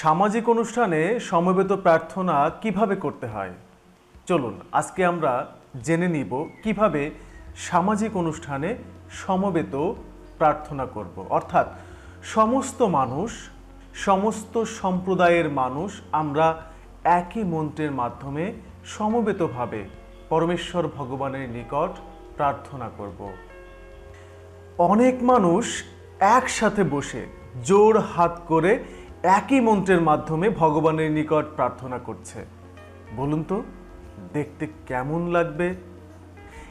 সামাজিক অনুষ্ঠানে সমবেত প্রার্থনা কীভাবে করতে হয়? চলুন, আজকে আমরা জেনে নিব কীভাবে সামাজিক অনুষ্ঠানে সমবেত প্রার্থনা করব। অর্থাৎ সমস্ত মানুষ, সমস্ত সম্প্রদায়ের মানুষ আমরা একই মন্ত্রের মাধ্যমে সমবেতভাবে পরমেশ্বর ভগবানের নিকট প্রার্থনা করব। অনেক মানুষ একসাথে বসে জোর হাত করে একই মন্ত্রের মাধ্যমে ভগবানের নিকট প্রার্থনা করছে। বলুন তো, দেখতে কেমন লাগবে?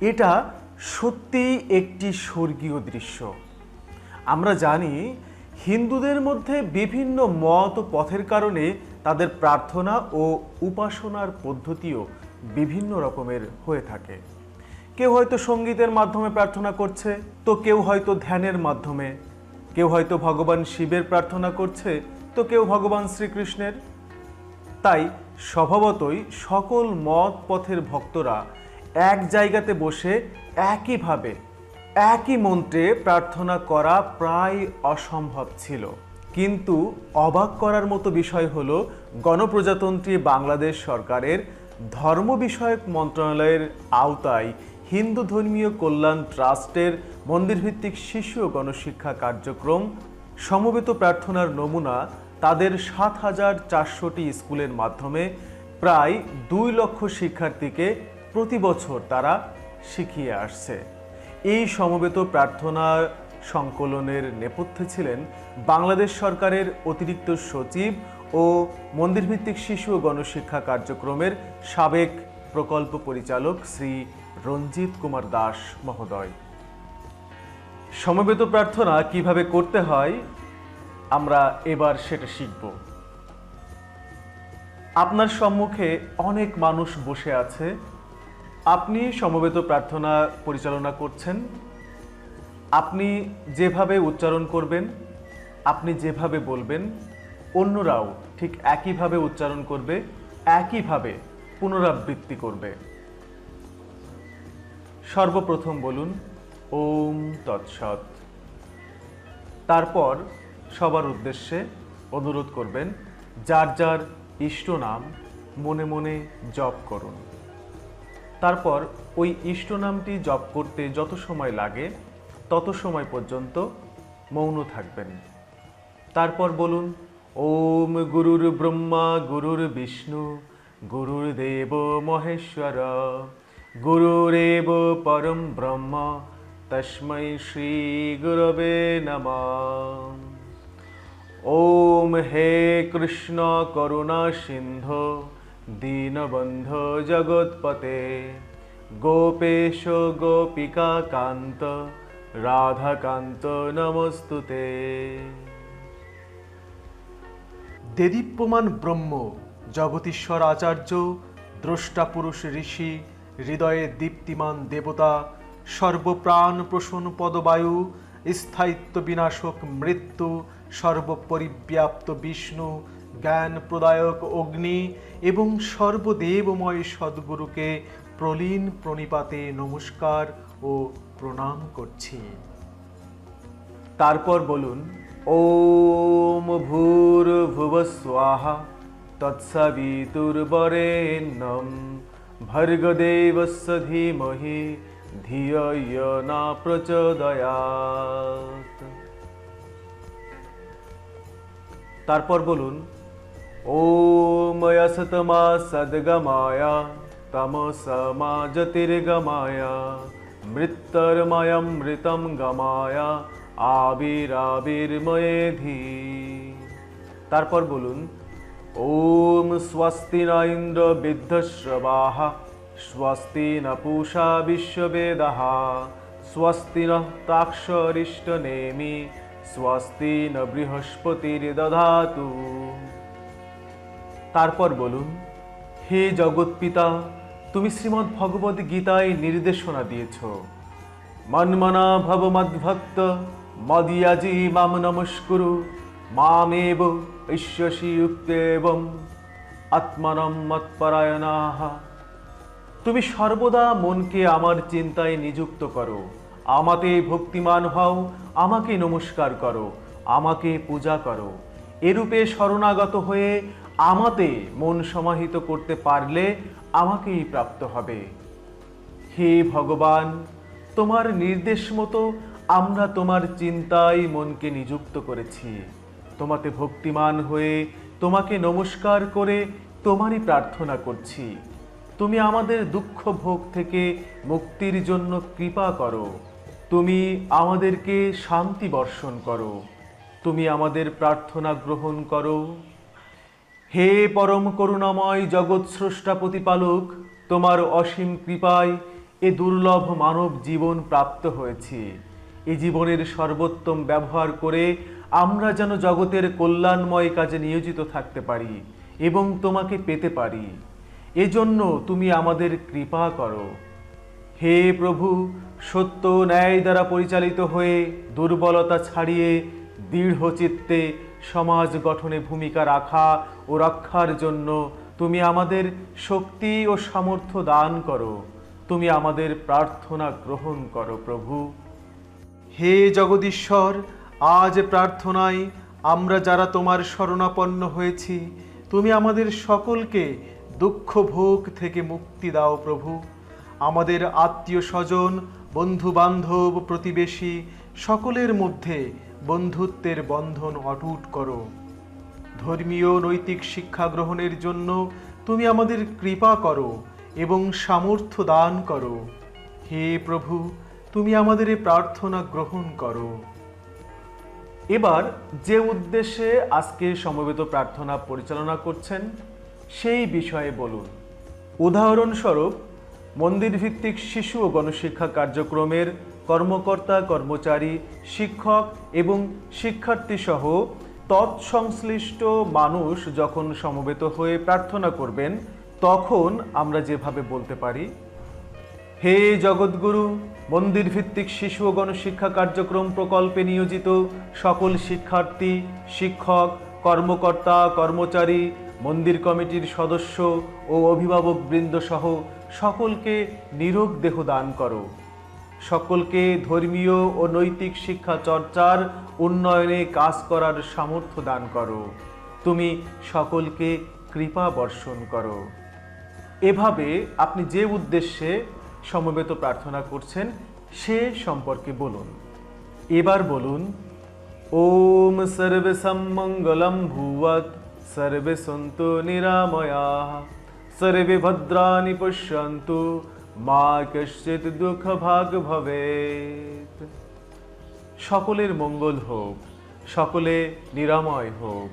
এটা সত্যিই একটি স্বর্গীয় দৃশ্য। আমরা জানি হিন্দুদের মধ্যে বিভিন্ন মত ও পথের কারণে তাদের প্রার্থনা ও উপাসনার পদ্ধতিও বিভিন্ন রকমের হয়ে থাকে। কেউ হয়তো সঙ্গীতের মাধ্যমে প্রার্থনা করছে, তো কেউ হয়তো ধ্যানের মাধ্যমে। কেউ হয়তো ভগবান শিবের প্রার্থনা করছে তো কেউ ভগবান শ্রীকৃষ্ণের? তাই স্বভাবতই সকল মত পথের ভক্তরা এক জায়গাতে বসে একইভাবে, একই মন্ত্রে প্রার্থনা করা প্রায় অসম্ভব ছিল। কিন্তু অবাক করার মতো বিষয় হলো গণপ্রজাতন্ত্রী বাংলাদেশ সরকারের ধর্ম বিষয়ক মন্ত্রণালয়ের আওতায় হিন্দু ধর্মীয় কল্যাণ ট্রাস্টের মন্দিরভিত্তিক শিশু ও গণশিক্ষা কার্যক্রম, সমবেত প্রার্থনার নমুনা তাদের সাত হাজার চারশোটি স্কুলের মাধ্যমে প্রায় দুই লক্ষ শিক্ষার্থীকে প্রতি বছর তারা শিখিয়ে আসছে। এই সমবেত প্রার্থনা সংকলনের নেপথ্যে ছিলেন বাংলাদেশ সরকারের অতিরিক্ত সচিব ও মন্দিরভিত্তিক শিশু ও গণশিক্ষা কার্যক্রমের সাবেক প্রকল্প পরিচালক শ্রী রঞ্জিত কুমার দাস মহোদয়। সমবেত প্রার্থনা কীভাবে করতে হয় আমরা এবার সেটা শিখব। আপনার সম্মুখে অনেক মানুষ বসে আছে। আপনি সমবেত প্রার্থনা পরিচালনা করছেন। আপনি যেভাবে উচ্চারণ করবেন, আপনি যেভাবে বলবেন, অন্যরাও ঠিক একইভাবে উচ্চারণ করবে, একইভাবে পুনরাবৃত্তি করবে। সর্বপ্রথম বলুন, ওম তৎসৎ। তারপর সবার উদ্দেশ্যে অনুরোধ করবেন, যার যার ইষ্ট নাম মনে মনে জপ করুন। তারপর ওই ইষ্ট নামটি জপ করতে যত সময় লাগে, তত সময় পর্যন্ত মৌন থাকবেন। তারপর বলুন, ওম গুরুর ব্রহ্মা, গুরুর বিষ্ণু গুরুর দেব মহেশ্বর, গুরুরেব পরম ব্রহ্ম তস্मै শ্রী গুরবে নমঃ। ওম হে কৃষ্ণ করুণা সিন্ধু, দীনবন্ধ জগৎপতে। গোপেশ গোপিকা কান্ত, রাধাকান্ত নমস্তুতে। দেদীপ্যমান ব্রহ্ম জগতীশ্বর আচার্য দ্রষ্টা পুরুষ ঋষি, হৃদয়ে দীপ্তিমান দেবতা, সর্বপ্রাণ প্রসূন পদবায়ু, স্থায়িত্ব বিনাশক মৃত্যু সর্বপরিব্যাপ্ত বিষ্ণু জ্ঞান প্রদায়ক অগ্নি এবং সর্বদেবময় সদ্গুরুকে প্রলীন প্রণিপাতে নমস্কার ও প্রণাম করছি। তারপর বলুন, ওম ভূর ভুব স্বাহা তৎসবিতুর্বরেণ্যম, ভর্গদেবস্য ধীমহি ধিয় না প্রচোদয়াৎ তারপর বলুন, ওম অসতমা সদ্গমায় তমসমা জ্যোতির্গমায় মৃত্যর্ময়মৃতম গমায় আবিরাবির্ময়েধি তারপর বলুন, ওম স্বস্তি ন ইন্দ্র বিদ্ধশ্রবাহ, স্বস্তি ন পূষা বিশ্ববেদাः স্বস্তি ন তাক্ষরিষ্টনেমি স্বস্তি ন বৃহস্পতির দধাতু। তারপর বলুন, হে জগৎপিতা তুমি শ্রীমদ্ ভগবদ গীতায় নির্দেশনা দিয়েছ। মন্মনা ভব মদ্ভক্ত, মদিয়াজি মাম নমস্কুরু, মামেব ঐশ্বসী উক্তেবম, আত্মনম মৎপরায়ণাহ তুমি সর্বদা মনকে আমার চিন্তায় নিযুক্ত করো। আমাতে ভক্তিমান হও, আমাকে নমস্কার করো, আমাকে পূজা করো। এরূপে শরণাগত হয়ে আমাতে মন সমাহিত করতে পারলে আমাকেই প্রাপ্ত হবে। হে ভগবান, তোমার নির্দেশ মতো আমরা তোমার চিন্তায় মনকে নিযুক্ত করেছি। তোমাতে ভক্তিমান হয়ে তোমাকে নমস্কার করে তোমারই প্রার্থনা করছি। তুমি আমাদের দুঃখ ভোগ থেকে মুক্তির জন্য কৃপা করো। তুমি আমাদেরকে শান্তি বর্ষণ করো। তুমি আমাদের প্রার্থনা গ্রহণ করো। হে পরম করুণাময় জগৎ স্রষ্টা প্রতিপালক, তোমার অসীম কৃপায় এ দুর্লভ মানব জীবন প্রাপ্ত হয়েছে। এই জীবনের সর্বোত্তম ব্যবহার করে আমরা যেন জগতের কল্যাণময় কাজে নিয়োজিত থাকতে পারি এবং তোমাকে পেতে পারি। এজন্য তুমি আমাদের কৃপা করো। হে প্রভু সত্য ন্যায় দ্বারা পরিচালিত হয়ে দুর্বলতা ছাড়িয়ে দৃঢ় চিত্তে সমাজ গঠনে ভূমিকা রাখা ও রক্ষার জন্য তুমি আমাদের শক্তি ও সামর্থ্য দান করো। তুমি আমাদের প্রার্থনা গ্রহণ করো প্রভু। হে জগদীশ্বর, আজ প্রার্থনায় আমরা যারা তোমার শরণাপন্ন হয়েছি, তুমি আমাদের সকলকে দুঃখ ভোগ থেকে মুক্তি দাও প্রভু। আমাদের আত্মীয় স্বজন বন্ধু বান্ধব প্রতিবেশী, সকলের মধ্যে বন্ধুত্বের বন্ধন অটুট করো। ধর্মীয় নৈতিক শিক্ষা গ্রহণের জন্য তুমি আমাদের কৃপা করো এবং সামর্থ্য দান করো। হে প্রভু, তুমি আমাদের এই প্রার্থনা গ্রহণ করো। এবার যে উদ্দেশ্যে আজকে সমবেত প্রার্থনা পরিচালনা করছেন, সেই বিষয়ে বলুন। উদাহরণস্বরূপ মন্দির ভিত্তিক শিশু ও গণশিক্ষা কার্যক্রমের কর্মকর্তা, কর্মচারী, শিক্ষক এবং শিক্ষার্থী সহ তৎসংশ্লিষ্ট মানুষ যখন সমবেত হয়ে প্রার্থনা করবেন, তখন আমরা যেভাবে বলতে পারি, হে জগৎগুরু মন্দির ভিত্তিক শিশু ও গণশিক্ষা কার্যক্রম প্রকল্পে নিয়োজিত সকল শিক্ষার্থী, শিক্ষক, কর্মকর্তা, কর্মচারী মন্দির কমিটির সদস্য ও অভিভাবক বৃন্দ সহ সকলকে নিরোগ দেহ দান করো। সকলকে ধর্মীয় ও নৈতিক শিক্ষা চর্চার উন্নয়নে কাজ করার সামর্থ্য দান করো। তুমি সকলকে কৃপা বর্ষণ করো। এভাবে আপনি যে উদ্দেশ্যে সমবেত প্রার্থনা করছেন, সে সম্পর্কে বলুন। এবার বলুন, ওম সর্বে সম্মঙ্গলম সর্বে সন্তু নিরাময়া সর্বে ভদ্রাণি পশ্যন্তু মা কশ্চিৎ দুঃখ ভাগ ভবেত সকলের মঙ্গল হোক, সকলে নিরাময় হোক,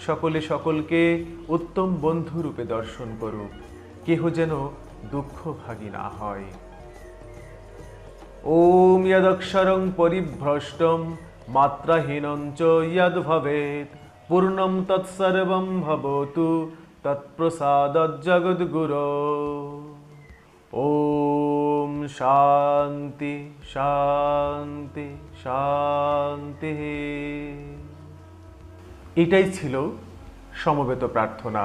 সকলে সকলকে উত্তম বন্ধুরূপে দর্শন করুক, কেহ যেন দুঃখ ভাগী না হয়। ওম যদক্ষরং পরিভ্রষ্টম মাত্রাহীনং চ যদ ভবেত পূর্ণম তৎসর্বং ভবতু তৎপ্রসাদ জগদ্গুরো ওম শান্তি শান্তি শান্তি এটাই ছিল সমবেত প্রার্থনা।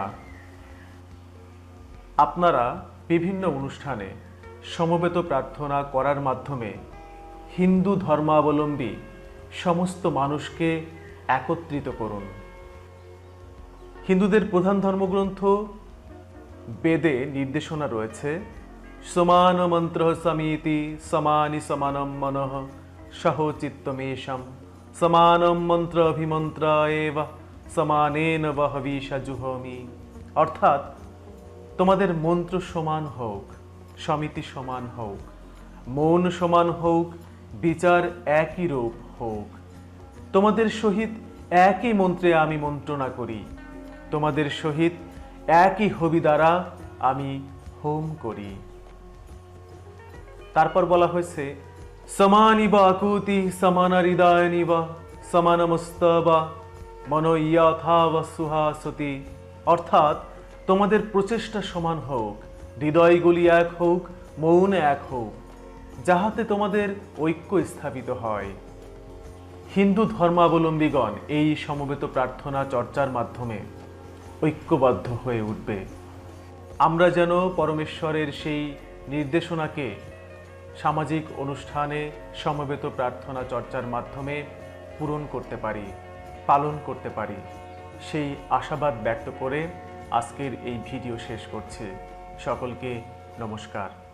আপনারা বিভিন্ন অনুষ্ঠানে সমবেত প্রার্থনা করার মাধ্যমে হিন্দু ধর্মাবলম্বী সমস্ত মানুষকে একত্রিত করুন। হিন্দুদের প্রধান ধর্মগ্রন্থ বেদে নির্দেশনা রয়েছে সমান মন্ত্র সমিতি সমানি সমানম মনঃ সহ চিত্তমেশম, সমানম মন্ত্র অভিমন্ত্র এব, সমানেন বহবিষা জুহমি অর্থাৎ তোমাদের মন্ত্র সমান হোক, সমিতি সমান হোক, মন সমান হোক, বিচার একই রূপ হোক, তোমাদের সহিত একই মন্ত্রে আমি মন্ত্রণা করি। তোমাদের সহিত একই হবি দ্বারা আমি হোম করি। তারপর বলা হয়েছে সমানিবা আকুতি, সমান হৃদয়নিবা সমানমস্তবা মনোয়াথা সুহাসতি অর্থাৎ তোমাদের প্রচেষ্টা সমান হোক, হৃদয়গুলি এক হোক, মৌন এক হোক, যাহাতে তোমাদের ঐক্য স্থাপিত হয়। হিন্দু ধর্মাবলম্বীগণ এই সমবেত প্রার্থনা চর্চার মাধ্যমে ঐক্যবদ্ধ হয়ে উঠবে। আমরা যেন পরমেশ্বরের সেই নির্দেশনাকে সামাজিক অনুষ্ঠানে সমবেত প্রার্থনা চর্চার মাধ্যমে পূরণ করতে পারি, পালন করতে পারি, সেই আশাবাদ ব্যক্ত করে আজকের এই ভিডিও শেষ করছে। সকলকে নমস্কার।